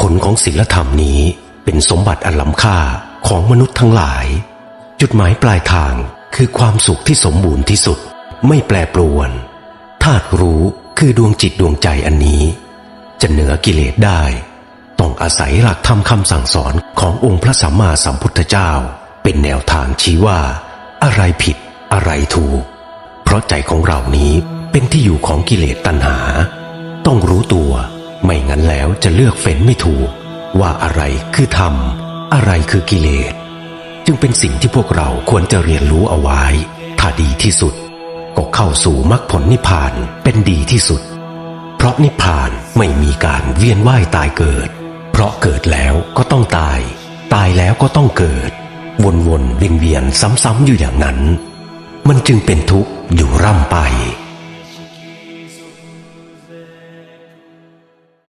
ผลของศีลธรรมนี้เป็นสมบัติอันล้ำค่าของมนุษย์ทั้งหลาย จุดหมายปลายทางคือความสุขที่สมบูรณ์ที่สุด ไม่แปรปรวนธาตุรู้คือดวงจิตดวงใจอันนี้ จะเหนือกิเลสได้ ต้องอาศัยหลักธรรมคำสั่งสอนขององค์พระสัมมาสัมพุทธเจ้า เป็นแนวทางชี้ว่า อะไรผิดอะไรถูก เพราะใจของเรานี้เป็นที่อยู่ของกิเลสตัณหา ต้องรู้ตัว ไม่งั้นแล้วจะเลือกเฟ้นไม่ถูก ว่าอะไรคือธรรม อะไรคือกิเลส จึงเป็นสิ่งที่พวกเราควรจะเรียนรู้เอาไว้ ถ้าดีที่สุด ก็เข้าสู่มรรคผลนิพพานเป็นดีที่สุด เพราะนิพพานไม่มีการเวียนว่ายตายเกิด เพราะเกิดแล้วก็ต้องตาย ตายแล้วก็ต้องเกิด วนๆเวียนๆซ้ำๆอยู่อย่างนั้น มันจึงเป็นทุกข์อยู่ร่ำไป